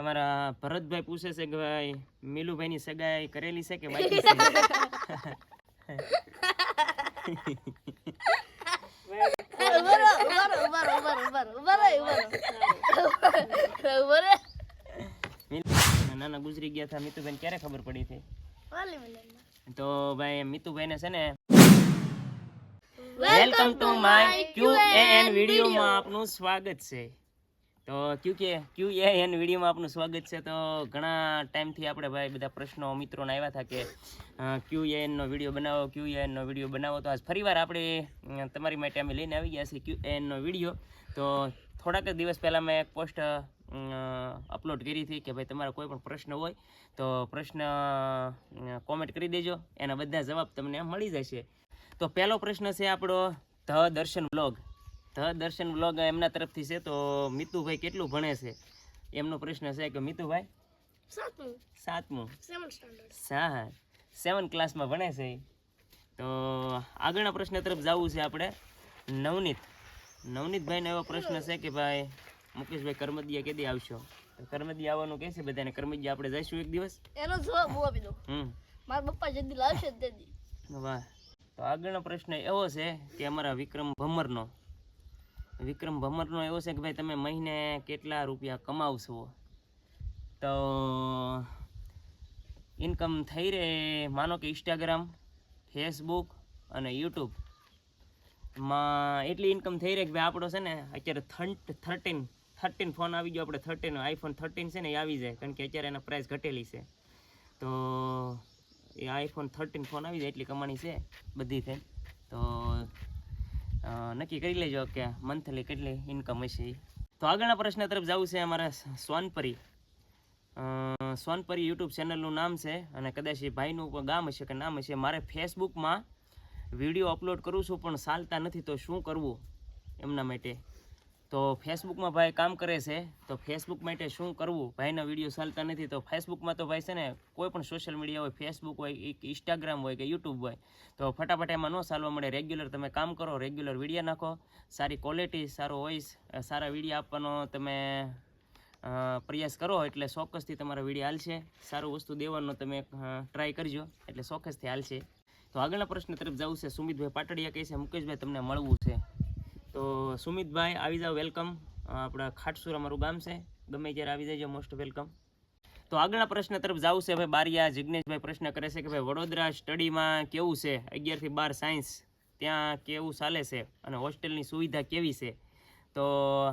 અમારા ભરતભાઈ પૂછે છે કે ભાઈ મીલુભાઈની સગાઈ કરેલી છે કે બાકી છે નાના ગુજરી ગયા હતા મીતુભાઈ ક્યારે ખબર પડી હતી તો ભાઈ મિતુભાઈને છે ને welcome to my Q N વિડીયોમાં આપનું સ્વાગત છે તો ક્યુ કે, ક્યુ એન વિડીયોમાં આપનું સ્વાગત છે. તો ઘણા ટાઈમથી આપણે ભાઈ બધા પ્રશ્નો મિત્રોને આવ્યા હતા કે ક્યુ એનનો વીડિયો બનાવો, ક્યુ એનનો વીડિયો બનાવો. તો આજ ફરીવાર આપણે તમારી માટે અમે લઈને આવી ગયા છીએ ક્યુ એનનો વીડિયો. તો થોડાક જ દિવસ પહેલાં મેં એક પોસ્ટ અપલોડ કરી હતી કે ભાઈ તમારો કોઈ પણ પ્રશ્ન હોય, તો પ્રશ્ન કોમેન્ટ કરી દેજો. એના બધા જવાબ તમને મળી જશે તો પહેલો પ્રશ્ન છે આપણો ધ દર્શન વ્લોગ. ધ દર્શન વ્લોગ એમના તરફથી છે તો મિતુભાઈ કેટલું ભણે છે? એમનો પ્રશ્ન છે કે મિતુભાઈ? સાતમું. સાતમું. સેવન હા સેવન ક્લાસમાં ભણે છે તો આગળના પ્રશ્ન તરફ જવું છે આપણે. નવનીત. નવનીતભાઈનો એવો પ્રશ્ન છે કે ભાઈ મુકેશભાઈ કર્મદિયા કેદી આવશો? તો કર્મદિયા આવવાનું કહે છે બધાને કર્મદિયા આપણે જઈશું એક દિવસ? એનો જવાબ હું આપી દઉં. હમ. મારા પપ્પા જલ્દી લાવશે તે દી વાહ. તો આગળનો પ્રશ્ન એવો છે કે અમારા વિક્રમ ભમરનો વિક્રમ ભમરનો એવો છે કે ભાઈ તમે મહિને કેટલા રૂપિયા કમાવશો? તો ઇન્કમ થઈ રહે માનો કે ઇન્સ્ટાગ્રામ ફેસબુક અને યુટ્યુબમાં એટલી ઇન્કમ થઈ રહે કે ભાઈ આપણો છે ને અત્યારે થર્ટીન થર્ટીન ફોન આવી ગયો. આપણે થર્ટીન આઈફોન થર્ટીન છે ને એ આવી જાય. કારણ કે અત્યારે એના પ્રાઇસ ઘટેલી છે. તો એ આઈફોન થર્ટીન ફોન આવી જાય, એટલી કમાણી છે બધી થઈ. તો નક્કી કરી લેજો કે મંથલી કેટલી ઇન્કમ હશે તો આગળના પ્રશ્ન તરફ જવું છે અમારા સ્વનપરી. સોનપરી યુટ્યુબ ચેનલનું નામ છે અને કદાચ એ ભાઈનું ગામ હશે કે નામ હશે. મારે ફેસબુકમાં વીડિયો અપલોડ કરું છું, પણ ચાલતા નથી, તો શું કરવું? એમના માટે તો ફેસબુકમાં ભાઈ કામ કરે છે. તો ફેસબુક માટે શું કરવું? ભાઈના વીડિયો ચાલતા નથી, તો ફેસબુકમાં તો ભાઈ છે ને, કોઈ પણ સોશિયલ મીડિયા હોય ફેસબુક હોય ઇન્સ્ટાગ્રામ હોય કે યુટ્યુબ હોય, તો ફટાફટ એમાં ન ચાલવા મળે. રેગ્યુલર તમે કામ કરો રેગ્યુલર વીડિયો નાખો. સારી ક્વોલિટી સારો વોઇસ સારા વીડિયો આપવાનો તમે પ્રયાસ કરો એટલે ચોક્કસથી તમારા વીડિયો હાલશે. સારું વસ્તુ દેવાનો તમે ટ્રાય કરજો એટલે ચોક્કસથી હાલશે. તો આગળના પ્રશ્ન તરફ જવું છે. સુમિતભાઈ પાટડિયા કહે છે, મુકેશભાઈ, તમને મળવું છે. તો સુમિતભાઈ, આવી જાઓ વેલકમ આપણા ખાટસુર અમારું ગામ છે. ગમે ત્યારે આવી જજો મોસ્ટ વેલકમ તો આગળના પ્રશ્ન તરફ જવું છે ભાઈ, બારિયા જિજ્ઞેશભાઈ પ્રશ્ન કરે છે કે ભાઈ, વડોદરા સ્ટડીમાં કેવું છે? અગિયારથી બાર સાયન્સ ત્યાં કેવું ચાલે છે? અને હોસ્ટેલની સુવિધા કેવી છે? તો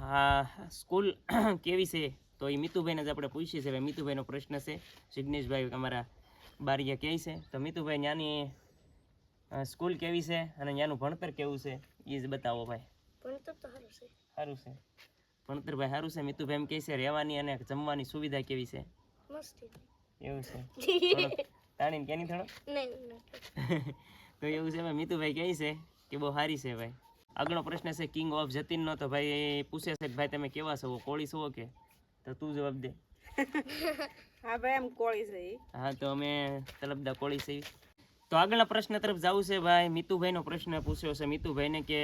હા સ્કૂલ કેવી છે? તો એ મિતુભાઈને જ આપણે પૂછીએ છીએ ભાઈ, મિતુભાઈનો પ્રશ્ન છે. જિજ્ઞેશભાઈ અમારા બારિયા કહે છે. તો મિતુભાઈ ત્યાંની સ્કૂલ કેવી છે? અને ત્યાંનું ભણતર કેવું છે? એ જ બતાવો ભાઈ. ભણતર તો સારું છે. સારું છે. ભણતર ભાઈ સારું છે. મિતુભાઈ એમ કહે છે રહેવાની અને જમવાની સુવિધા કેવી છે? મસ્તી એવું છે. તાણીને કેની થોડો તો એવું છે ભાઈ મિતુભાઈ કહે છે કે બહુ સારી છે ભાઈ. આગળનો પ્રશ્ન છે કિંગ ઓફ જતીનનો તો ભાઈ પૂછે છે કે ભાઈ તમે કેવા છો? કોળી છો કે? તો તું જવાબ દે. હા ભાઈ એમ કોળી છે હા તો અમે તલબદા કોળી છે તો આગળના પ્રશ્ન તરફ જવું છે ભાઈ. મિતુભાઈનો પ્રશ્ન પૂછ્યો છે. મિતુભાઈને કે,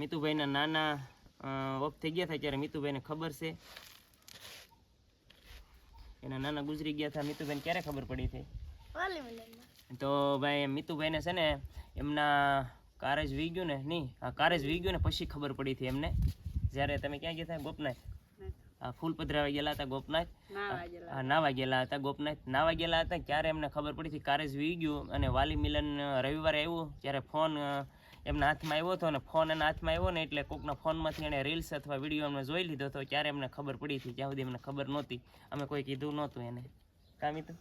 મિતુભાઈના નાના ઓફ થઈ ગયા હતા ત્યારે મિતુભાઈને ખબર છે? એના નાના ગુજરી ગયા હતા મિતુભાઈને ક્યારે ખબર પડી હતી તો ભાઈ, મિતુભાઈને છે ને, એમના કારેજ વી ગયું ને નહીં આ કારેજ વી ગયું ને, પછી ખબર પડી હતી એમને. જ્યારે તમે ક્યાં ગયા હતા ગોપનાથ? ફૂલ પધરાવા ગયેલા હતા ગોપનાથ. નાવા ગયેલા હતા ગોપનાથ. નાવા ગયેલા હતા ત્યારે એમને ખબર પડી હતી કારેજ વી ગયું અને વાલી મિલન રવિવારે આવ્યું ત્યારે ફોન એમના હાથમાં આવ્યો હતો અને ફોન એના હાથમાં આવ્યો ને એટલે કોકના ફોનમાંથી એણે રીલ્સ અથવા વીડિયો એમને જોઈ લીધો હતો ત્યારે એમને ખબર પડી હતી. ત્યાં સુધી એમને ખબર નહોતી. અમે કોઈ કીધું નહોતું એને. કામ તો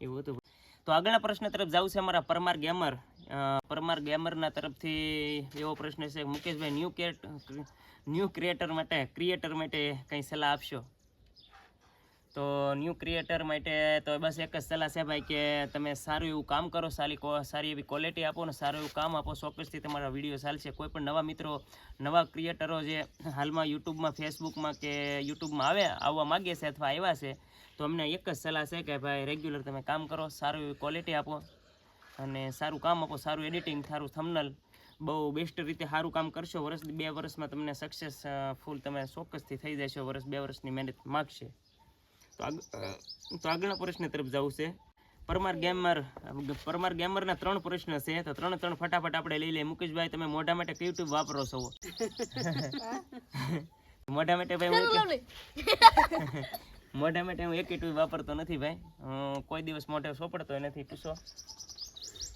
એવું હતું. તો આગળના પ્રશ્ન તરફ જવું છે અમારા પરમાર ગેમર પરમાર ગેમરના તરફથી એવો પ્રશ્ન છે, મુકેશભાઈ ન્યૂ કેટ ન્યૂ ક્રિએટર માટે ક્રિએટર માટે કંઈ સલાહ આપશો? તો ન્યૂ ક્રિએટર માટે તો બસ એક જ સલાહ છે ભાઈ કે તમે સારું એવું કામ કરો, સારી સારી એવી ક્વોલિટી આપો ને સારું એવું કામ આપો, ચોક્કસથી તમારા વીડિયો ચાલશે. કોઈ પણ નવા મિત્રો, નવા ક્રિએટરો જે હાલમાં યુટ્યુબમાં ફેસબુકમાં કે યુટ્યુબમાં આવે, આવવા માગે છે અથવા આવ્યા છે, તો અમને એક જ સલાહ છે કે ભાઈ રેગ્યુલર તમે કામ કરો, સારું એવી ક્વોલિટી આપો. અને સારું કામ આપો સારું એડિટિંગ સારું થમનલ બહુ બેસ્ટ રીતે સારું કામ કરશો. વર્ષ બે વર્ષમાં તમને સક્સેસ ફૂલ તમે ચોક્કસથી થઈ જશો. વર્ષ બે વર્ષની મહેનત માગશે. તો તો આગળના પ્રશ્ન તરફ જવું છે. પરમાર ગેમર પરમાર ગેમરના ત્રણ પ્રશ્ન છે. તો ત્રણ ત્રણ ફટાફટ આપણે લઈ લઈએ. મુકેશભાઈ તમે મોઢા માટે કયું વાપરો છો? મોઢા માટે ભાઈ મોઢા માટે હું એક ટ્યુબ વાપરતો નથી ભાઈ. કોઈ દિવસ મોઢે સોપડતો નથી. પૂછો.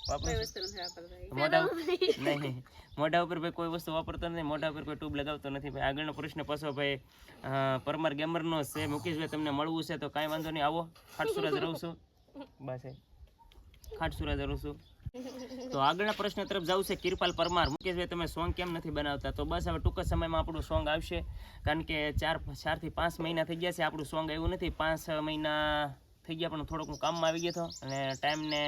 મોઢા નહીં મોઢા ઉપર ભાઈ કોઈ વસ્તુ વાપરતો નથી મોઢા ઉપર કોઈ ટ્યુબ લગાવતો નથી. ભાઈ આગળનો પ્રશ્ન પાછો ભાઈ પરમાર ગેમરનો છે. મુકેશભાઈ તમને મળવું છે તો કાંઈ વાંધો નહીં. આવો ખાટસુરજ રહું છું. બસ. ખાટસુરજ રહું છું. તો આગળના પ્રશ્ન તરફ જવું છે કિરપાલ પરમાર. મુકેશભાઈ તમે સોંગ કેમ નથી બનાવતા? તો બસ હવે ટૂંક સમયમાં આપણું સોંગ આવશે. કારણ કે ચાર ચારથી પાંચ મહિના થઈ ગયા છે. આપણું સોંગ આવ્યું નથી. પાંચ મહિના થઈ ગયા પણ થોડોક હું કામમાં આવી ગયો હતો. અને ટાઈમને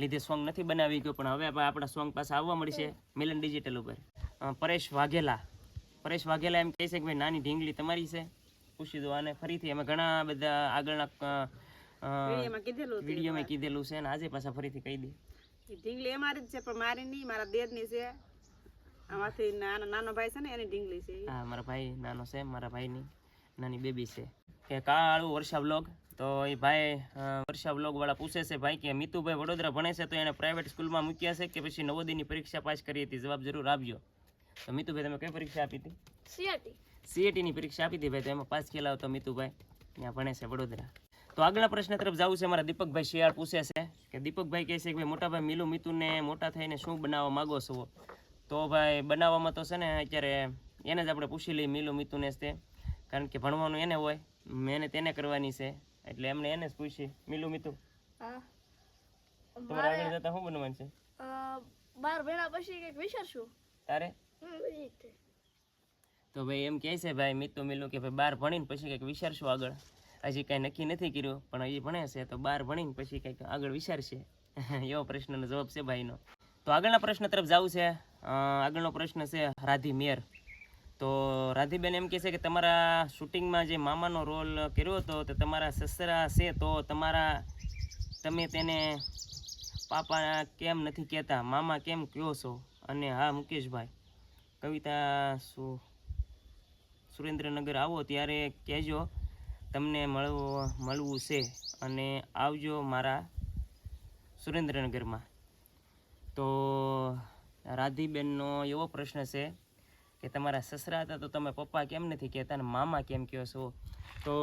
લીધે સોંગ નથી બનાવી ગયો પણ હવે આપણે સોંગ પાસે આવવા મળશે મિલન ડિજિટલ ઉપર. પરેશ વાઘેલા. પરેશ વાઘેલા એમ કહે છે કે ભાઈ નાની ઢીંગલી તમારી છે. પૂછી દો અને ફરીથી અમે ઘણા બધા આગળના વિડીયોમાં કીધેલું છે અને આજે પાછા ફરીથી કહી દે. ઢીંગલી અમારી જ છે પણ મારી નહીં મારા દેરની છે. આમાંથી નાનો નાનો ભાઈ છે ને એની ઢીંગલી છે. હા મારા ભાઈ નાનો છે મારા ભાઈની નાની બેબી છે. કે કાળું વર્ષા બ્લોગ તો એ ભાઈ વર્ષા બ્લોગ વાળા પૂછે છે ભાઈ કે મિતુભાઈ વડોદરા ભણે છે તો એને પ્રાઇવેટ સ્કૂલમાં મૂક્યા છે કે પછી નવોદયની પરીક્ષા પાસ કરી હતી? જવાબ જરૂર આપજો. તો મિતુભાઈ તમે કઈ પરીક્ષા આપી હતી? સીએટી સીએટીની પરીક્ષા આપી હતી ભાઈ તો એમાં પાસ થયેલા તો મિતુભાઈ. ત્યાં ભણે છે વડોદરા. તો આગળના પ્રશ્ન તરફ જવું છે મારા દીપકભાઈ શિયાળ પૂછે છે કે દીપકભાઈ કહે છે કે ભાઈ મોટાભાઈ મિલુ મિતુને મોટા થઈને શું બનાવવા માગો છો? તો ભાઈ બનાવવામાં તો છે ને અત્યારે એને જ આપણે પૂછી લઈએ મિલુ મિતુને તે. કારણ કે ભણવાનું એને હોય મહેનત એને કરવાની છે. એટલે એમને એને જ પૂછી મિલુ મિતુ તમારે આગળ જતા શું બનવાનું છે? બાર ભેણા પછી કંઈક વિચારશું. તારે. તો ભાઈ એમ કહે છે ભાઈ મિતુ મિલુ કે ભાઈ બાર ભણીને પછી કંઈક વિચારશું આગળ. હજી કાંઈ નક્કી નથી કર્યું પણ હજી ભણે છે તો બાર ભણીને પછી કંઈક આગળ વિચારશે. એવો પ્રશ્નનો જવાબ છે ભાઈનો. તો આગળના પ્રશ્ન તરફ જવું છે. આગળનો પ્રશ્ન છે રાધી મેર. તો રાધીબેન એમ કહે છે કે તમારા શૂટિંગમાં જે મામાનો રોલ કર્યો હતો તો તમારા સસરા છે તો તમારા, તમે તેને પાપા કેમ નથી કહેતા? મામા કેમ કહો છો? અને હા, મુકેશભાઈ, કવિતા શું સુરેન્દ્રનગર આવો ત્યારે કહેજો, તમને મળવું મળવું છે અને આવજો મારા સુરેન્દ્રનગરમાં. તો રાધીબેનનો એવો પ્રશ્ન છે કે તમારા સસરા હતા તો તમે પપ્પા કેમ નથી કહેતા અને મામા કેમ કહો છો? તો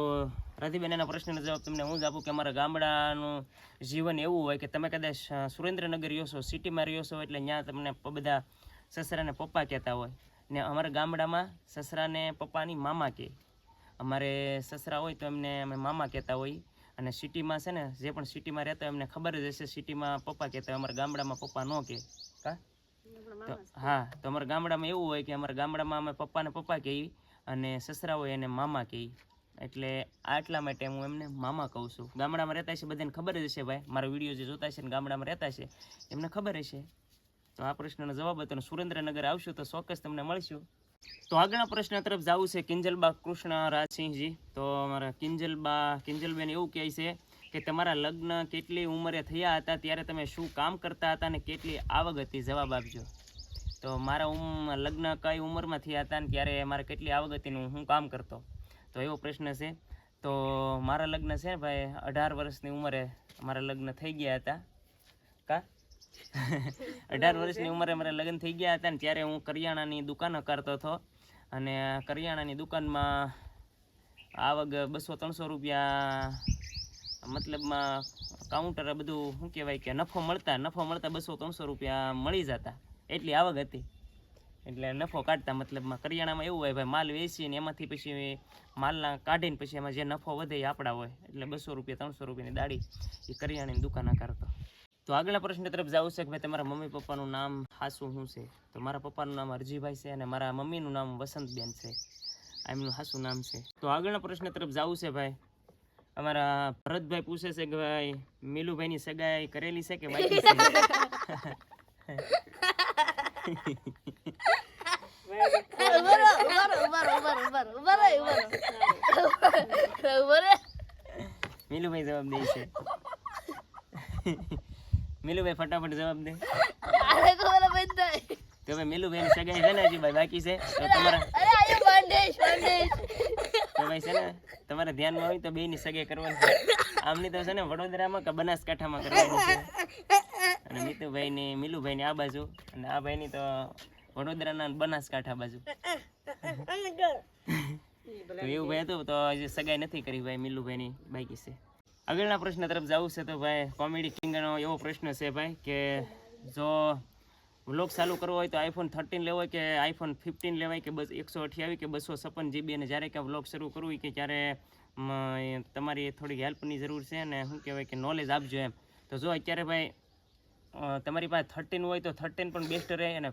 રાધીબેન, એના પ્રશ્નનો જવાબ તમને હું જ આપું કે અમારા ગામડાનું જીવન એવું હોય કે તમે કદાચ સુરેન્દ્રનગર રહ્યો છો, સિટીમાં રહ્યો છો એટલે ત્યાં તમને બધા સસરાને પપ્પા કહેતા હોય. ને અમારા ગામડામાં સસરાને પપ્પાની મામા કહે. અમારે સસરા હોય તો એમને અમે મામા કહેતા હોય. અને સિટીમાં છે ને, જે પણ સિટીમાં રહેતા હોય એમને ખબર જ હશે, સિટીમાં પપ્પા કહેતા હોય, અમારા ગામડામાં પપ્પા ન કહે. કા? હા, તો ગામડામાં એવું હોય કે અમારા ગામડામાં અમે પપ્પાને પપ્પા કહીએ અને સસરા હોય એને મામા કહીએ. એટલે આટલા માટે હું એમને મામા કહું છું. ગામડામાં રહેતા છે બધાને ખબર જ હશે ભાઈ. મારા વીડિયો જે જોતા છે ને ગામડામાં રહેતા છે એમને ખબર હશે. તો આ પ્રશ્નનો જવાબ હતો સુરેન્દ્રનગર આવશું તો ચોક્કસ તમને મળશું. તો આગળના પ્રશ્ન તરફ જવું છે કિંજલબા કૃષ્ણ રાજસિંહજી તો અમારા કિંજલબા, કિંજલબેન એવું કહે છે કે તમારા લગ્ન કેટલી ઉંમરે થયા હતા, ત્યારે તમે શું કામ કરતા હતા અને કેટલી આવક હતી? જવાબ આપજો. તો મારા ઉમ લગ્ન કઈ ઉંમરમાં થયા હતા ને ત્યારે મારે કેટલી આવક હતી હું કામ કરતો? તો એવો પ્રશ્ન છે. તો મારા લગ્ન છે ભાઈ અઢાર વર્ષની ઉંમરે મારા લગ્ન થઈ ગયા હતા. કા? અઢાર વર્ષની ઉંમરે મારા લગ્ન થઈ ગયા હતા ને ત્યારે હું કરિયાણાની દુકાન કરતો હતો. અને કરિયાણાની દુકાનમાં આવક બસો ત્રણસો રૂપિયા મતલબમાં કાઉન્ટર બધું શું કહેવાય કે નફો મળતા નફો મળતા બસો ત્રણસો રૂપિયા મળી જતા. એટલી આવક હતી. એટલે નફો કાઢતા મતલબમાં કરિયાણામાં એવું હોય, ભાઈ માલ વેચીને એમાંથી પછી માલના કાઢીને પછી એમાં જે નફો વધે એ આપણા હોય. એટલે બસો રૂપિયા, ત્રણસો રૂપિયાની દાડી એ કરિયાણાની દુકાન કરતો. તો આગળના પ્રશ્ન તરફ જવું છે કે ભાઈ તમારા મમ્મી પપ્પાનું નામ હાસું શું છે? તો મારા પપ્પાનું નામ અરજીભાઈ છે અને મારા મમ્મીનું નામ વસંતબેન છે. એમનું હાસું નામ છે. તો આગળના પ્રશ્ન તરફ જવું છે ભાઈ. અમારા ભરતભાઈ પૂછે છે કે ભાઈ, મીલુભાઈની સગાઈ કરેલી છે કે બાકી મીલુભાઈ જવાબ દે છે. મીલુભાઈ ફટાફટ જવાબ દે. આને ખબર જ તો ભાઈ મીલુભાઈની સગાઈ છે ને હજી ભાઈ બાકી છે? તો તમારા. તો ભાઈ છે ને, તમારે ધ્યાનમાં હોય તો બે ની સગાઈ કરવાની છે. આમની તો છે ને વડોદરામાં કે બનાસકાંઠામાં કરવાની છે. અને મિતુભાઈની મિલુભાઈની આ બાજુ. અને આ ભાઈની તો વડોદરાના બનાસકાંઠા બાજુ. એવું ભાઈ હતું તો હજી સગાઈ નથી કરી ભાઈ મિલુભાઈની બાકી છે. આગળના પ્રશ્ન તરફ જવું છે તો ભાઈ કોમેડી કિંગનો એવો પ્રશ્ન છે ભાઈ કે જો વ્લોગ ચાલુ કરવો હોય તો આઈફોન થર્ટીન લેવો હોય કે આઈફોન ફિફ્ટીન લેવાય કે બસ એકસો અઠ્યાવીસ કે બસો છપ્પન જીબી અને જ્યારે કે વ્લોગ શરૂ કરવું હોય કે ત્યારે તમારી થોડીક હેલ્પની જરૂર છે અને શું કહેવાય કે નોલેજ આપજો એમ. તો જો અત્યારે ભાઈ તમારી પાસે થર્ટીન હોય તો થર્ટીન પણ બેસ્ટ રહે અને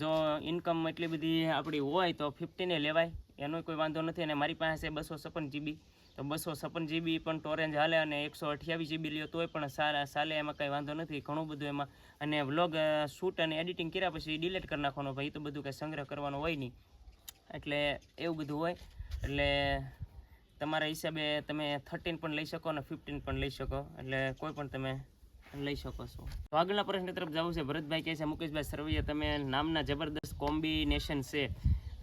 જો ઇન્કમ એટલી બધી આપણી હોય તો ફિફ્ટીને લેવાય, એનો કોઈ વાંધો નથી. અને મારી પાસે બસો છપ્પન જીબી તો બસો છપ્પન જીબી પણ ટોરેન્જ હાલે અને એકસો અઠ્યાવીસ જીબી લ્યો તોય પણ સારા, સાલે એમાં કંઈ વાંધો નથી ઘણું બધું એમાં. અને વ્લોગ શૂટ અને એડિટિંગ કર્યા પછી ડિલીટ કરી નાખવાનો ભાઈ તો બધું કંઈ સંગ્રહ કરવાનો હોય નહીં. એટલે એવું બધું હોય. એટલે તમારા હિસાબે તમે થર્ટીન પણ લઈ શકો અને ફિફ્ટીન પણ લઈ શકો. એટલે કોઈ પણ તમે લઈ શકો છો. તો આગળના પ્રશ્ન તરફ જવું છે. ભરતભાઈ કહે છે, મુકેશભાઈ સરવૈયા, તમે નામના જબરદસ્ત કોમ્બિનેશન છે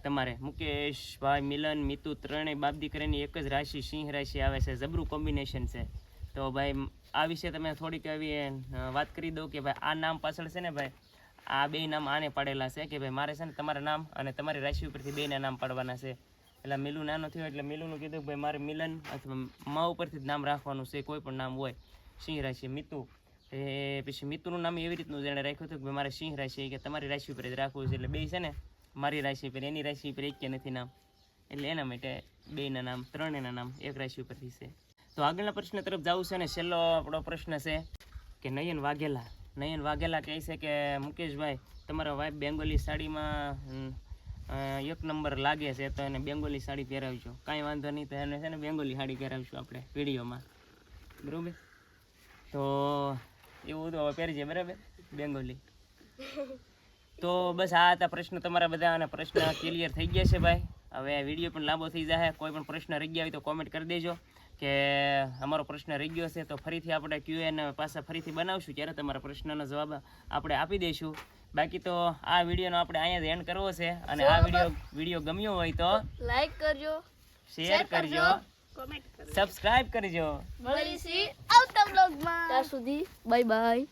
તમારે. મુકેશભાઈ, મિલન, મિતુ ત્રણેય બાપ કરીને એક જ રાશિ, સિંહ રાશિ આવે છે. જબરું કોમ્બિનેશન છે. તો ભાઈ, આ વિશે તમે થોડીક એવી વાત કરી દો કે ભાઈ, આ નામ પાછળ છે ને ભાઈ, આ બે નામ આને પાડેલા છે કે ભાઈ, મારે છે ને તમારા નામ અને તમારી રાશિ ઉપરથી બેના નામ પાડવાના છે. એટલે મિલુ નાનો થયો એટલે મિલુનું કીધું ભાઈ, મારે મિલન અથવા મા ઉપરથી જ નામ રાખવાનું છે, કોઈ પણ નામ હોય. સિંહ રાશિ, મિતુ એ પછી મિતુનું નામ એવી રીતનું જેણે રાખ્યું હતું કે મારે સિંહ રાશિ કે તમારી રાશિ ઉપર જ રાખવું છે. એટલે બે છે ને, મારી રાશિ ઉપર, એની રાશિ ઉપર એક કે નથી નામ. એટલે એના માટે બેના નામ ત્રણેના નામ એક રાશિ ઉપરથી છે. તો આગળના પ્રશ્ન તરફ જવું છે ને, છેલ્લો આપણો પ્રશ્ન છે કે નયન વાઘેલા નયન વાઘેલા કહે છે કે, મુકેશભાઈ, તમારા વાઈફ બેંગોલી સાડીમાં એક નંબર લાગે છે, તો એને બેંગોલી સાડી પહેરાવજો. કાંઈ વાંધો નહીં, તો એને છે ને બેંગોલી સાડી પહેરાવશું આપણે, વિડીયોમાં. બરાબર? તો એવું તો પહેરી છે બરાબર? બેંગોલી. તો બસ આ હતા પ્રશ્ન તમારા બધા પ્રશ્ન ક્લિયર થઈ ગયા છે ભાઈ. હવે વીડિયો પણ લાંબો થઈ જાય કોઈ પણ પ્રશ્ન રહી ગયા હોય તો કોમેન્ટ કરી દેજો કે અમારો પ્રશ્ન રહી ગયો છે તો ફરીથી આપણે ક્યુ એન પાછા ફરીથી બનાવશું. ત્યારે તમારા પ્રશ્નનો જવાબ આપણે આપી દઈશું. બાકી તો આ વિડીયોનો આપણે અહીંયા જ એન્ડ કરવો છે. અને આ વીડિયો વીડિયો ગમ્યો હોય તો લાઈક કરજો શેર કરજો. સબસ્ક્રાઇબ કરજો મળીશું આવતા બ્લોગમાં ત્યાં સુધી બાય બાય